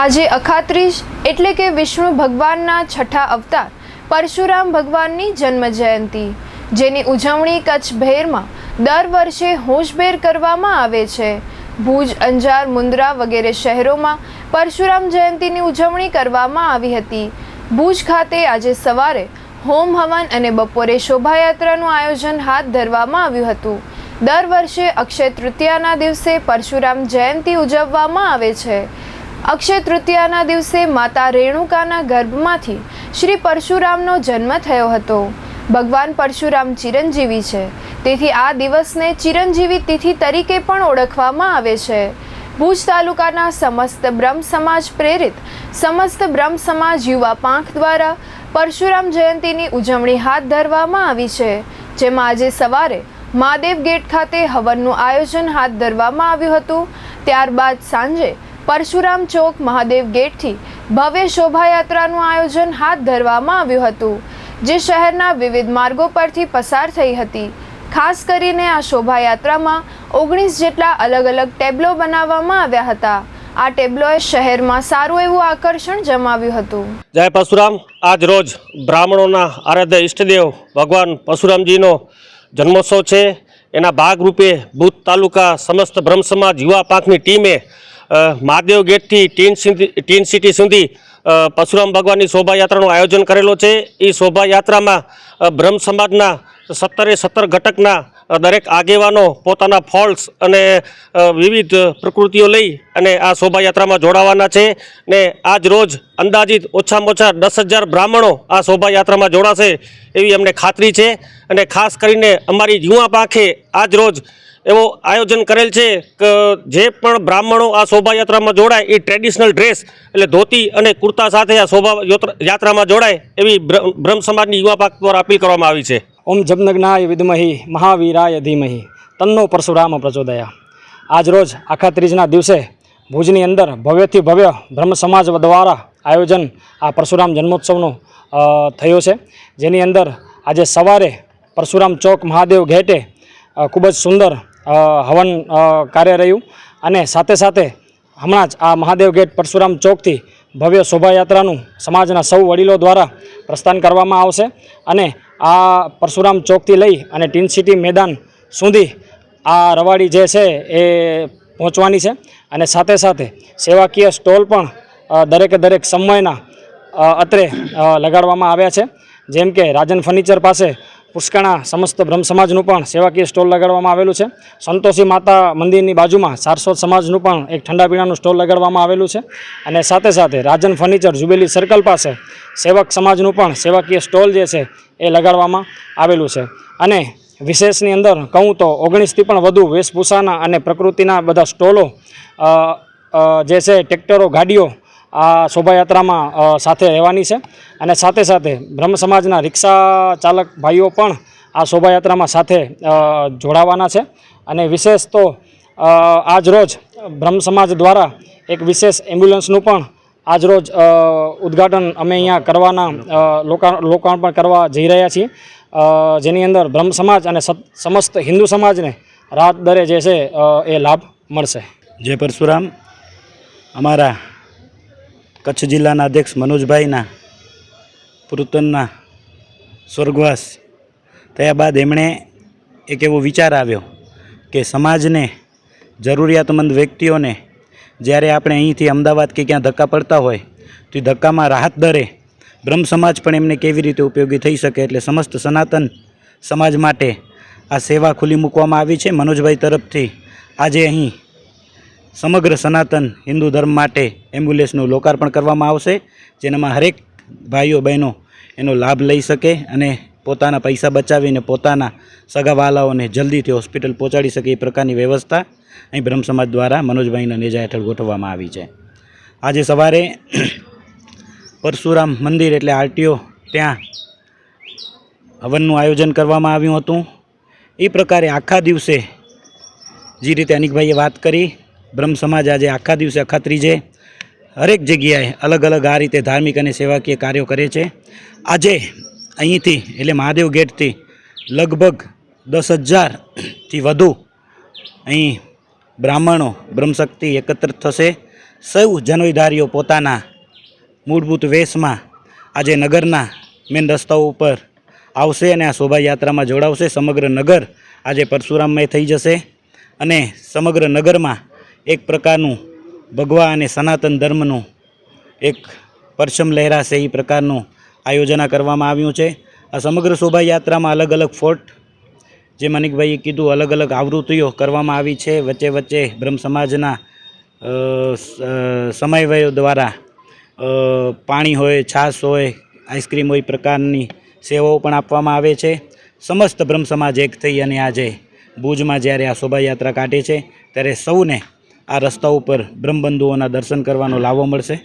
આજે અખાત્રીજ એટલે કે વિષ્ણુ ભગવાનના છઠ્ઠા અવતાર, પરશુરામ ભગવાનની જન્મ જયંતિ જેની ઉજવણી કચ્છ ભેરમાં દર વર્ષે હોશભેર કરવામાં આવે છે. ભુજ, અંજાર, મુન્દ્રા વગેરે શહેરોમાં પરશુરામ જયંતિની ઉજવણી કરવામાં આવી હતી. ભુજ ખાતે આજે સવારે હોમ હવન અને બપોરે શોભાયાત્રાનું આયોજન હાથ ધરવામાં આવ્યું હતું. દર વર્ષે અક્ષય તૃતીયાના દિવસે પરશુરામ જયંતિ ઉજવવામાં આવે છે. અક્ષય તૃતીયાના દિવસે માતા રેણુકાના ગર્ભમાંથી શ્રી પરશુરામનો જન્મ થયો હતો. ભગવાન પરશુરામ ચિરંજીવી છે. તેથી આ દિવસને ચિરંજીવી તિથિ તરીકે પણ ઓળખવામાં આવે છે. ભુજ તાલુકાના સમસ્ત બ્રહ્મ સમાજ પ્રેરિત સમસ્ત બ્રહ્મ સમાજ યુવા પાંખ દ્વારા પરશુરામ જયંતિની ઉજવણી હાથ ધરવામાં આવી છે. જેમાં આજે સવારે મહાદેવ ગેટ ખાતે હવનનું આયોજન હાથ ધરવામાં આવ્યું હતું. ત્યારબાદ સાંજે પરશુરામ ચોક મહાદેવ ગેટથી ભવ્ય શોભાયાત્રાનું આયોજન હાથ ધરવામાં આવ્યું હતું, જે શહેરના વિવિધ માર્ગો પરથી પસાર થઈ હતી. ખાસ કરીને આ શોભાયાત્રામાં ઓગણીસ જેટલા અલગ અલગ ટેબ્લો બનાવવામાં આવ્યા હતા. આ ટેબ્લોએ શહેરમાં સારું એવું આકર્ષણ જમાવ્યું હતું. જય પરશુરામ. આજ રોજ બ્રાહ્મણોના આરાધ્ય ઈષ્ટદેવ ભગવાન પરશુરામજીનો જન્મોત્સવ છે. એના ભાગરૂપે ભૂત તાલુકા સમસ્ત બ્રહ્મ સમાજ યુવા પાંખની ટીમે મહાદેવ ગેટથી ટીન ટીન સિટી સુધી પરશુરામ ભગવાનની શોભાયાત્રાનું આયોજન કરેલો છે. એ શોભાયાત્રામાં બ્રહ્મ સમાજના સત્તરે સત્તર ઘટકના દરેક આગેવાનો પોતાના ફોલ્સ અને વિવિધ પ્રકૃતિઓ લઈ અને આ શોભાયાત્રામાં જોડાવાના છે ને આજ રોજ અંદાજિત ઓછામાં ઓછા દસ હજાર બ્રાહ્મણો આ શોભાયાત્રામાં જોડાશે એવી અમને ખાતરી છે. અને ખાસ કરીને અમારી યુવા પાંખે આજ રોજ એવો આયોજન કરેલ છે કે જે પણ બ્રાહ્મણો આ શોભાયાત્રામાં જોડાય, એ ટ્રેડિશનલ ડ્રેસ એટલે ધોતી અને કુર્તા સાથે આ શોભા યાત્રામાં જોડાય એવી બ્રહ્મ સમાજની યુવા પાક દ્વારા અપીલ કરવામાં આવી છે. ઓમ જમનગ્નાય વિદ્મહી, મહાવીરાય ધીમહી, તન્નો પરશુરામ પ્રચોદયા. આજ રોજ આખા ત્રીજના દિવસે ભુજની અંદર ભવ્યથી ભવ્ય બ્રહ્મ સમાજ દ્વારા આયોજન આ પરશુરામ જન્મોત્સવનું થયો છે. જેની અંદર આજે સવારે પરશુરામ ચોક મહાદેવ ઘેટે ખૂબ જ સુંદર હવન કાર્ય રહ્યું. અને સાથે સાથે હમણાં જ આ મહાદેવ ગેટ પરશુરામ ચોકથી ભવ્ય શોભાયાત્રાનું સમાજના સૌ વડીલો દ્વારા પ્રસ્થાન કરવામાં આવશે. અને આ પરશુરામ ચોકથી લઈ અને ટીન સિટી મેદાન સુધી આ રવાડી જે છે એ પહોંચવાની છે. અને સાથે સાથે સેવાકીય સ્ટોલ પણ દરેકે દરેક સમયના અત્રે લગાડવામાં આવ્યા છે. જેમ કે રાજન ફર્નિચર પાસે પુષ્કણા સમસ્ત બ્રહ્મ સમાજનું પણ સેવાકીય સ્ટોલ લગાડવામાં આવેલું છે. સંતોષી માતા મંદિરની બાજુમાં સારસ્વત સમાજનું પણ એક ઠંડા પીણાનું સ્ટોલ લગાડવામાં આવેલું છે. અને સાથે સાથે રાજન ફર્નિચર જુબેલી સર્કલ પાસે સેવક સમાજનું પણ સેવાકીય સ્ટોલ જે છે એ લગાડવામાં આવેલું છે. અને વિશેષની અંદર કહું તો ઓગણીસથી પણ વધુ વેશભૂષાના અને પ્રકૃતિના બધા સ્ટોલો જે છે, ટ્રેક્ટરો, ગાડીઓ આ શોભાયાત્રામાં સાથે રહેવાની છે. અને સાથે સાથે બ્રહ્મ સમાજના રિક્ષા ચાલક ભાઈઓ પણ આ શોભાયાત્રામાં સાથે જોડાવાના છે. અને વિશેષ તો આજરોજ આજ રોજ બ્રહ્મ સમાજ દ્વારા એક વિશેષ એમ્બ્યુલન્સનું પણ આજ રોજ ઉદ્ઘાટન અમે અહીંયા કરવાના લોકા- લોકાર્પણ કરવા જઈ રહ્યા છીએ. જેની અંદર બ્રહ્મ સમાજ અને સમસ્ત હિન્દુ સમાજને રાત દરે જે છે એ લાભ મળશે. જય પરશુરામ. અમારા કચ્છ જિલ્લાના અધ્યક્ષ મનોજભાઈના, પુરુતનના, સ્વર્ગવાસ. થયા બાદ એમણે એક એવો વિચાર આવ્યો કે સમાજને, જરૂરિયાતમંદ વ્યક્તિઓને, જ્યારે આપણે અહીંથી અમદાવાદ કે ક્યાં ધક્કા પડતા હોય, તો ધક્કામાં રાહત દરે, બ્રહ્મ સમાજ પણ એમને કેવી રીતે ઉપયોગી થઈ શકે એટલે સમસ્ત સનાતન સમાજ માટે આ સેવા ખુલ્લી મૂકવામાં આવી છે. મનોજભાઈ તરફથી આજે અહીં સમગ્ર સનાતન હિન્દુ ધર્મ માટે એમ્બ્યુલન્સનું લોકાર્પણ કરવામાં આવશે, જેનામાં હરેક ભાઈઓ બહેનો એનો લાભ લઈ શકે અને પોતાના પૈસા બચાવીને પોતાના સગાવાલાઓને જલ્દીથી હોસ્પિટલ પહોંચાડી શકે એ પ્રકારની વ્યવસ્થા અહીં બ્રહ્મ સમાજ દ્વારા મનોજભાઈના નેજા હેઠળ ગોઠવવામાં આવી છે. આજે સવારે પરશુરામ મંદિર એટલે આરટીઓ ત્યાં હવનનું આયોજન કરવામાં આવ્યું હતું. એ પ્રકારે આખા દિવસે જે રીતે અનિકભાઈએ વાત કરી બ્રહ્મ સમાજ આજે આખા દિવસે અખાત્રીજે હરેક જગ્યાએ અલગ અલગ આ રીતે ધાર્મિક અને સેવાકીય કાર્યો કરે છે. આજે અહીંથી એટલે મહાદેવ ગેટથી લગભગ દસ હજારથી વધુ અહીં બ્રાહ્મણો બ્રહ્મશક્તિ એકત્રિત થશે. સૌ જનોઈધારીઓ પોતાના મૂળભૂત વેશમાં આજે નગરના મેન રસ્તાઓ ઉપર આવશે અને આ શોભાયાત્રામાં જોડાવશે. સમગ્ર નગર આજે પરશુરામમય થઈ જશે અને સમગ્ર નગરમાં એક પ્રકારનું ભગવા અને સનાતન ધર્મનું એક પરચમ લહેરાશે એ પ્રકારનું આયોજન કરવામાં આવ્યું છે. આ સમગ્ર શોભાયાત્રામાં અલગ અલગ ફોર્ટ જે મનિકભાઈએ કીધું અલગ અલગ આવૃત્તિઓ કરવામાં આવી છે. વચ્ચે વચ્ચે બ્રહ્મ સમાજના અ, સ- અ, સમન્વયો દ્વારા પાણી હોય છાશ હોય આઈસ્ક્રીમ હોય પ્રકારની સેવાઓ પણ આપવામાં આવે છે. સમસ્ત બ્રહ્મ સમાજ એક થઈ અને આજે ભુજમાં જ્યારે આ શોભાયાત્રા કાઢે છે ત્યારે સૌને આ રસ્તા ઉપર બ્રહ્મબંધુઓના દર્શન કરવાનો લાવો મળશે.